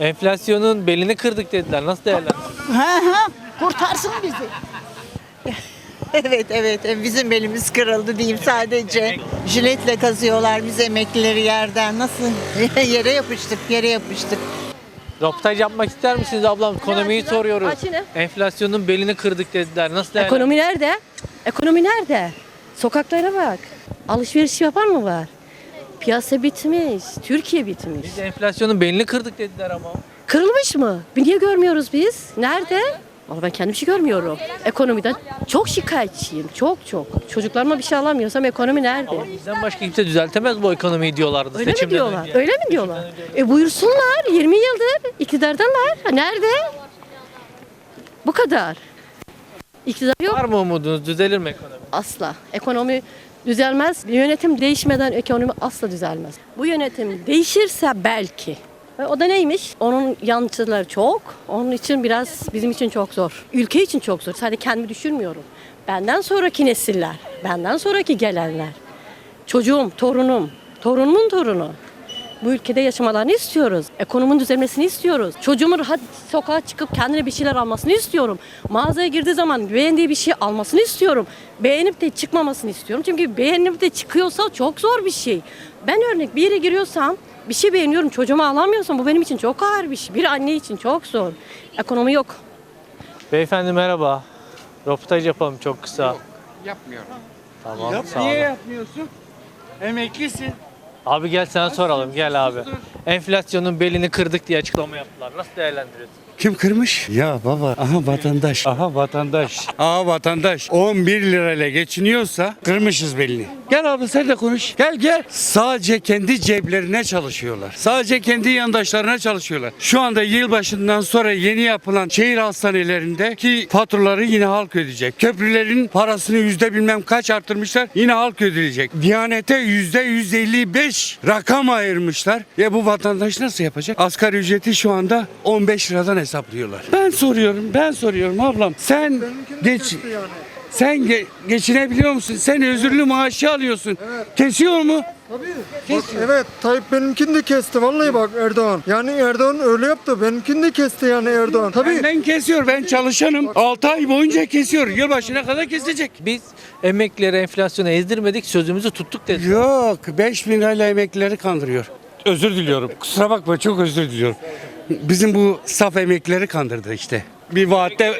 Enflasyonun belini kırdık dediler. Nasıl değerlendiriyorsunuz? Ha ha kurtarsın bizi. evet evet bizim belimiz kırıldı diyeyim sadece. Jiletle kazıyorlar biz emeklileri yerden. Nasıl? yere yapıştık yere yapıştık. Röportaj yapmak ister misiniz ablam? Ekonomiyi açıdan? soruyoruz. Enflasyonun belini kırdık dediler. Nasıl değerlendiriyorsunuz? Ekonomi nerede? Ekonomi nerede? Sokaklara bak. Alışveriş yapan mı var? Piyasa bitmiş. Türkiye bitmiş. Biz enflasyonun belini kırdık dediler ama. Kırılmış mı? Niye görmüyoruz biz? Nerede? Vallahi ben kendim hiç görmüyorum. Ekonomiden çok şikayetçiyim. Çok çok. Çocuklarıma bir şey alamıyorsam ekonomi nerede? Ama bizden başka kimse düzeltemez bu ekonomiyi diyorlardı Öyle mi diyorlar? önce. Öyle mi diyorlar? E buyursunlar. 20 yıldır iktidardalar. Nerede? Bu kadar. İktidar yok. Var mı umudunuz? Düzelir mi ekonomi? Asla. Ekonomi düzelmez. Yönetim değişmeden ekonomi asla düzelmez. Bu yönetim değişirse belki. Ve o da neymiş? Onun yanlışları çok. Onun için biraz bizim için çok zor. Ülke için çok zor. Sadece kendimi düşünmüyorum. Benden sonraki nesiller, benden sonraki gelenler. Çocuğum, torunum, torunumun torunu. Bu ülkede yaşamalarını istiyoruz. Ekonominin düzelmesini istiyoruz. Çocuğumun rahat sokağa çıkıp kendine bir şeyler almasını istiyorum. Mağazaya girdiği zaman beğendiği bir şey almasını istiyorum. Beğenip de çıkmamasını istiyorum. Çünkü beğenip de çıkıyorsa çok zor bir şey. Ben örnek bir yere giriyorsam bir şey beğeniyorum çocuğuma alamıyorsam bu benim için çok ağır bir şey. Bir anne için çok zor. Ekonomi yok. Beyefendi merhaba. Röportaj yapalım çok kısa. Yapmıyorum. Tamam Yap, sağ niye olun. yapmıyorsun? Emeklisin. Abi gel sana soralım gel abi. Enflasyonun belini kırdık diye açıklama yaptılar. Nasıl değerlendiriyorsun? Kim kırmış? Ya baba aha vatandaş. Aha vatandaş. Aha vatandaş. 11 lirayla geçiniyorsa kırmışız belini. Gel abi sen de konuş. Gel gel. Sadece kendi ceplerine çalışıyorlar. Sadece kendi yandaşlarına çalışıyorlar. Şu anda yılbaşından sonra yeni yapılan şehir hastanelerindeki faturaları yine halk ödeyecek. Köprülerin parasını yüzde bilmem kaç arttırmışlar. Yine halk ödeyecek. Diyanete yüzde 155 rakam ayırmışlar. Ya bu vatandaş nasıl yapacak? Asgari ücreti şu anda 15 liradan hesaplıyorlar. Ben soruyorum, ben soruyorum ablam. Sen geç sen ge- geçinebiliyor musun? Sen özürlü maaşı alıyorsun. Kesiyor mu? Bak, evet Tayyip benimkini de kesti vallahi bak Erdoğan. Yani Erdoğan öyle yaptı. Benimkini de kesti yani Erdoğan. Tabii. Benden kesiyor. Ben çalışanım. 6 ay boyunca kesiyor. Yılbaşına kadar kesecek. Biz emeklileri enflasyona ezdirmedik sözümüzü tuttuk dedi. Yok 5 bin lirayla emeklileri kandırıyor. Özür diliyorum. Kusura bakma çok özür diliyorum. Bizim bu saf emeklileri kandırdı işte. Bir vaatte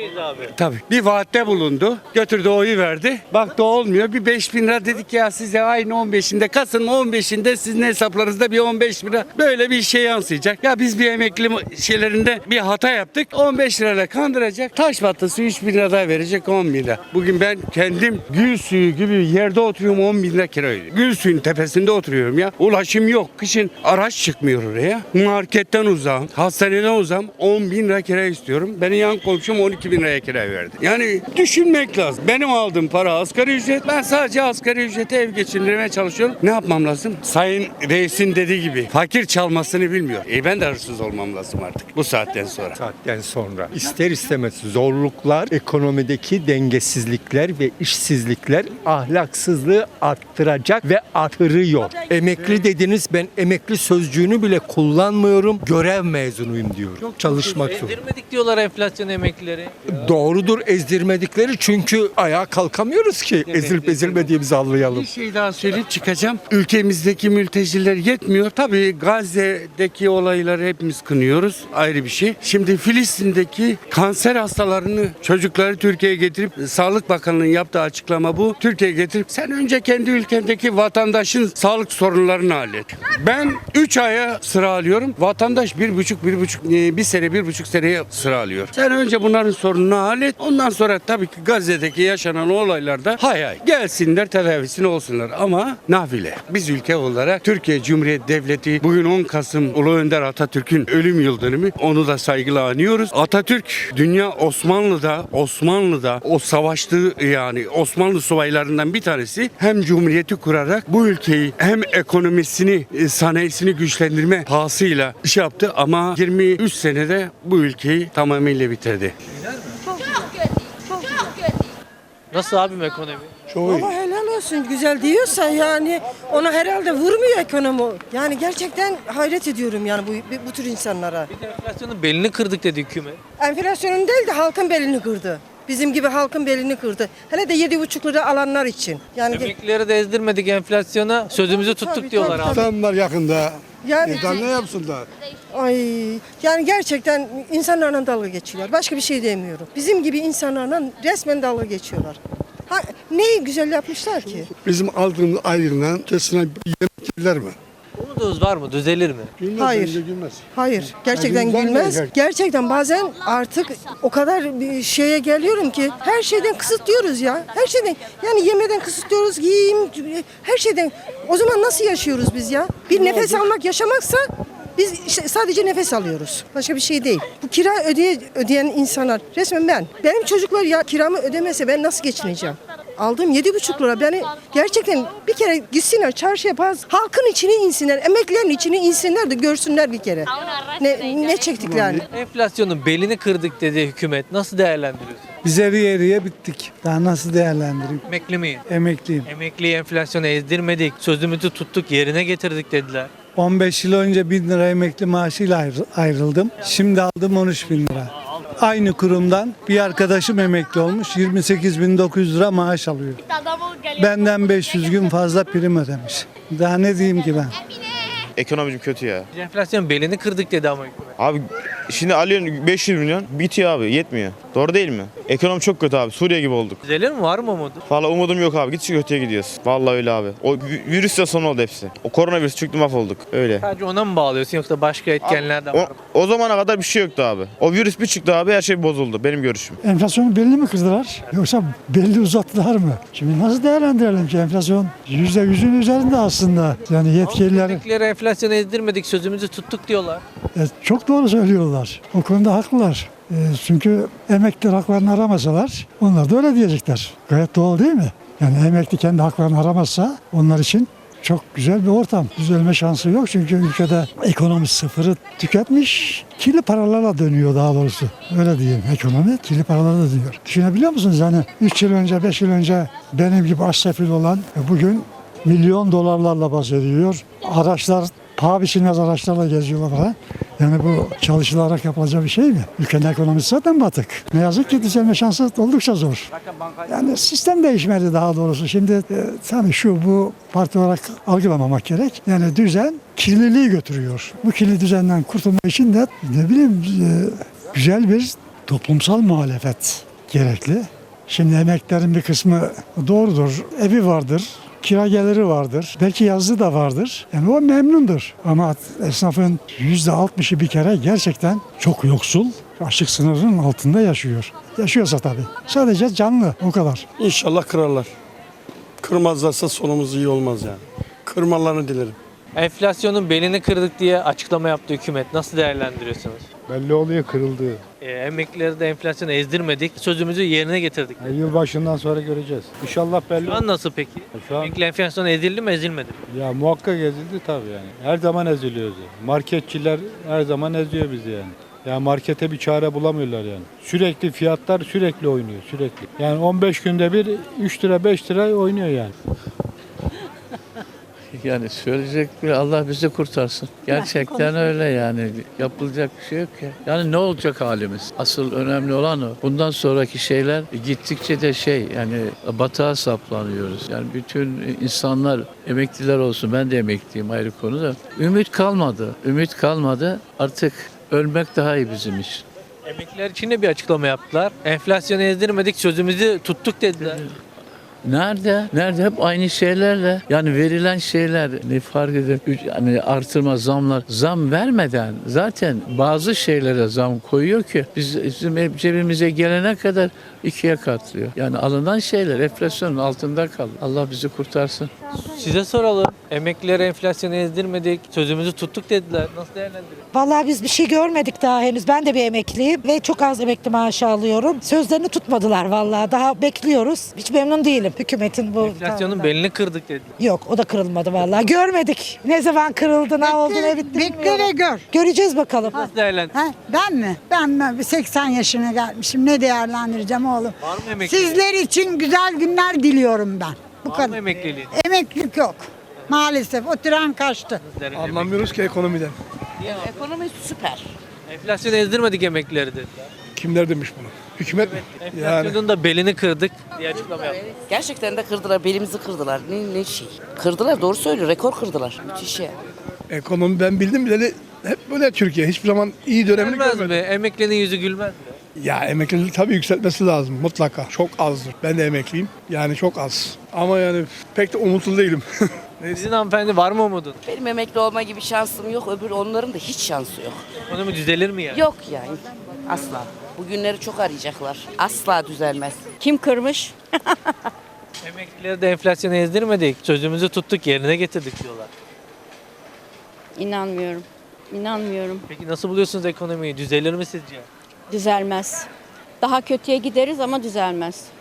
tabii bir vaatte bulundu. Götürdü oyu verdi. Baktı olmuyor. Bir 5 bin lira dedik ya size aynı 15'inde Kasım 15'inde sizin hesaplarınızda bir 15 lira böyle bir şey yansıyacak. Ya biz bir emekli şeylerinde bir hata yaptık. 15 lirayla kandıracak. Taş battısı 3 bin lira daha verecek 10 bin lira. Bugün ben kendim gül suyu gibi yerde oturuyorum 10 bin lira kira ödüyorum. Gül suyun tepesinde oturuyorum ya. Ulaşım yok. Kışın araç çıkmıyor oraya. Marketten uzağım. Hastaneden uzağım. 10 bin lira kira istiyorum. Benim yan komşum 12 bin liraya kira verdi. Yani düşünmek lazım. Benim aldığım para asgari ücret. Ben sadece asgari ücrete ev geçindirmeye çalışıyorum. Ne yapmam lazım? Sayın reisin dediği gibi fakir çalmasını bilmiyor. E ben de hırsız olmam lazım artık bu saatten sonra. saatten sonra ister istemez zorluklar, ekonomideki dengesizlikler ve işsizlikler ahlaksızlığı arttıracak ve artırıyor. Emekli dediniz ben emekli sözcüğünü bile kullanmıyorum. Görev mezunuyum diyorum. Çalışmak zor. Ezdirmedik diyorlar enflasyon emeklileri. Doğrudur ezdirmedikleri çünkü ayağa kalkamıyoruz ki ezilip ezilmediğimizi anlayalım. Bir şey daha söyleyip çıkacağım. Ülkemizdeki mülteciler yetmiyor. Tabii Gazze'deki olayları hepimiz kınıyoruz. Ayrı bir şey. Şimdi Filistin'deki kanser hastalarını çocukları Türkiye'ye getirip Sağlık Bakanlığı'nın yaptığı açıklama bu. Türkiye'ye getirip sen önce kendi ülkendeki vatandaşın sağlık sorunlarını hallet. Ben 3 aya sıra alıyorum. Vatandaş bir buçuk, bir buçuk, e, bir sene, bir buçuk seneye sıra alıyor. Sen önce bunların sorununu hallet. Ondan sonra tabii ki Gazze'deki yaşanan olaylarda hay hay gelsinler tedavisini olsunlar. Ama nafile. Biz ülke olarak Türkiye Cumhuriyet Devleti bugün 10 Kasım Ulu Önder Atatürk'ün ölüm yıl dönümü. Onu da saygıyla anıyoruz. Atatürk dünya Osmanlı'da Osmanlı'da o savaştığı yani Osmanlı subaylarından bir tanesi hem cumhuriyeti kurarak bu ülkeyi hem ekonomisini e, sanayisini güçlendirme pahasıyla iş yaptı ama 23 senede bu ülkeyi tamamıyla bitirdi. Nasıl abim ekonomi? Baba helal olsun güzel diyorsa yani ona herhalde vurmuyor ekonomi. Yani gerçekten hayret ediyorum yani bu, bu tür insanlara. Bir de enflasyonun belini kırdık dedi hükümet. Enflasyonun değil de halkın belini kırdı. Bizim gibi halkın belini kırdı. Hele de yedi buçuk lira alanlar için. Yani Emeklileri de ezdirmedik enflasyona. Sözümüzü tuttuk Tabii, diyorlar tabii, abi. Adamlar yakında. Yani- İdam ne yapsınlar? Ay yani gerçekten insanlarla dalga geçiyorlar. Başka bir şey demiyorum. Bizim gibi insanlarla resmen dalga geçiyorlar. Ha, neyi güzel yapmışlar ki? Bizim aldığımız aylığından kesine yemek yerler mi? Umudunuz var mı? Düzelir mi? Gülmez Hayır. bence gülmez. Hayır, gerçekten güzel gülmez. değil. Gerçekten bazen artık o kadar bir şeye geliyorum ki her şeyden kısıtlıyoruz ya. Her şeyden yani yemeden kısıtlıyoruz, giyim, her şeyden. O zaman nasıl yaşıyoruz biz ya? Bir nefes almak, yaşamaksa biz işte sadece nefes alıyoruz. Başka bir şey değil. Bu kira ödeye, ödeyen insanlar resmen ben. Benim çocuklar ya kiramı ödemese ben nasıl geçineceğim? Aldığım yedi buçuk lira beni gerçekten bir kere gitsinler çarşıya bazı halkın içine insinler, emeklilerin içine insinler de görsünler bir kere. Ne, ne çektiklerini. Enflasyonun belini kırdık dedi hükümet. Nasıl değerlendiriyorsun? Biz yarı yarıya bittik. Daha nasıl değerlendireyim? Emekli miyim? Emekliyim. Emekliyi enflasyona ezdirmedik. Sözümüzü tuttuk, yerine getirdik dediler. 15 yıl önce 1000 lira emekli maaşıyla ayrı- ayrıldım. Şimdi aldım 13 bin lira. Aynı kurumdan bir arkadaşım emekli olmuş. 28.900 lira maaş alıyor. Benden 500 gün fazla prim ödemiş. Daha ne diyeyim ki ben? Ekonomim kötü ya. Enflasyon belini kırdık dedi ama hükümet. Abi şimdi alıyorsun 500 milyon bitiyor abi yetmiyor. Doğru değil mi? Ekonomi çok kötü abi. Suriye gibi olduk. Düzelir mi? Var mı umudu? Valla umudum yok abi. Gitsin kötüye gidiyoruz. Vallahi öyle abi. O vü- virüsle son oldu hepsi. O koronavirüs çıktı mahvolduk. Öyle. Sadece ona mı bağlıyorsun yoksa başka etkenler de var O, mı? o zamana kadar bir şey yoktu abi. O virüs bir çıktı abi her şey bozuldu. Benim görüşüm. Enflasyonun belini mi kırdılar yoksa belli uzattılar mı? Şimdi nasıl değerlendirelim ki enflasyon yüzde yüzün üzerinde aslında. Yani yetkililer Emeklileri enflasyona ezdirmedik, sözümüzü tuttuk diyorlar. e, çok doğru söylüyorlar. O konuda haklılar. E, çünkü emekliler haklarını aramasalar onlar da öyle diyecekler. Gayet doğal değil mi? Yani emekli kendi haklarını aramazsa onlar için çok güzel bir ortam. Düzelme şansı yok çünkü ülkede ekonomi sıfırı tüketmiş. Kirli paralarla dönüyor daha doğrusu. Öyle diyeyim ekonomi kirli paralarla dönüyor. Düşünebiliyor musunuz yani 3 yıl önce 5 yıl önce benim gibi aç sefil olan e, bugün milyon dolarlarla bahsediyor. Araçlar paha biçilmez araçlarla geziyorlar falan. Yani bu çalışılarak yapılacak bir şey mi? Ülkenin ekonomisi zaten batık. Ne yazık ki düzelme şansı oldukça zor. Yani sistem değişmedi daha doğrusu. Şimdi e, tabii şu bu parti olarak algılamamak gerek. Yani düzen kirliliği götürüyor. Bu kirli düzenden kurtulmak için de ne bileyim e, güzel bir toplumsal muhalefet gerekli. Şimdi emeklerin bir kısmı doğrudur. Evi vardır, kira geliri vardır. Belki yazlı da vardır. Yani o memnundur. Ama esnafın yüzde altmışı bir kere gerçekten çok yoksul. Açlık sınırının altında yaşıyor. Yaşıyorsa tabii. Sadece canlı o kadar. İnşallah kırarlar. Kırmazlarsa sonumuz iyi olmaz yani. Kırmalarını dilerim. Enflasyonun belini kırdık diye açıklama yaptı hükümet. Nasıl değerlendiriyorsunuz? Belli oluyor kırıldığı. E, emeklileri de enflasyona ezdirmedik, sözümüzü yerine getirdik. Yılbaşından sonra göreceğiz. İnşallah belli. Şu an nasıl peki? Şu an Emekli enflasyona ezildi mi ezilmedi mi? ya muhakkak ezildi tabii yani. Her zaman eziliyoruz. Marketçiler her zaman eziyor bizi yani. Ya markete bir çare bulamıyorlar yani. Sürekli fiyatlar sürekli oynuyor sürekli. Yani 15 günde bir 3 lira 5 lira oynuyor yani. Yani söyleyecek bir Allah bizi kurtarsın. Gerçekten öyle yani. Yapılacak bir şey yok ya. Yani ne olacak halimiz? Asıl önemli olan o. Bundan sonraki şeyler gittikçe de şey yani batağa saplanıyoruz. Yani bütün insanlar emekliler olsun. Ben de emekliyim ayrı konu da. Ümit kalmadı. Ümit kalmadı. Artık ölmek daha iyi bizim için. Emekliler için de bir açıklama yaptılar. Enflasyonu ezdirmedik, sözümüzü tuttuk dediler. Nerede? Nerede? Hep aynı şeylerle. Yani verilen şeyler ne fark eder? Yani artırma, zamlar. Zam vermeden zaten bazı şeylere zam koyuyor ki biz bizim cebimize gelene kadar ikiye katlıyor. Yani alınan şeyler enflasyonun altında kalıyor. Allah bizi kurtarsın. Size soralım. Emeklileri enflasyonu ezdirmedik, sözümüzü tuttuk dediler. Nasıl değerlendiriyorsunuz? Vallahi biz bir şey görmedik daha henüz. Ben de bir emekliyim ve çok az emekli maaşı alıyorum. Sözlerini tutmadılar vallahi. Daha bekliyoruz. Hiç memnun değilim hükümetin bu Enflasyonun belini kırdık dediler. Yok o da kırılmadı vallahi. Görmedik. Ne zaman kırıldı, ne oldu, ne bitti bilmiyorum. gör. Göreceğiz bakalım. Nasıl değerlendiriyorsunuz? ben mi? Ben 80 yaşına gelmişim. Ne değerlendireceğim oğlum? Var mı emekli? Sizler için güzel günler diliyorum ben. Bu Var mı kadar. emekliliğin? Emeklilik yok. Maalesef o tren kaçtı. Anlamıyoruz ki ekonomiden. Ekonomi süper. Enflasyonu ezdirmedik emeklileri dediler. Kimler demiş bunu? Hükümet mi? Enflasyonun da belini kırdık diye açıklama yaptılar. Gerçekten de kırdılar, belimizi kırdılar. Ne, ne şey. Kırdılar, doğru söylüyor. Rekor kırdılar. Müthiş ya. Ekonomi ben bildim bileli hep böyle Türkiye. Hiçbir zaman iyi dönemini Gülmez görmedim. mi? Emeklinin yüzü gülmez mi? Ya emeklilik tabii yükseltmesi lazım mutlaka. Çok azdır. Ben de emekliyim. Yani çok az. Ama yani pek de umutlu değilim. Sizin hanımefendi var mı umudun? Benim emekli olma gibi şansım yok. Öbür onların da hiç şansı yok. Ekonomi düzelir mi ya? Yok yani. Asla. Bugünleri çok arayacaklar. Asla düzelmez. Kim kırmış? Emeklileri de enflasyonu ezdirmedik. Sözümüzü tuttuk yerine getirdik diyorlar. İnanmıyorum. İnanmıyorum. Peki nasıl buluyorsunuz ekonomiyi? Düzelir mi sizce? Düzelmez. Daha kötüye gideriz ama düzelmez.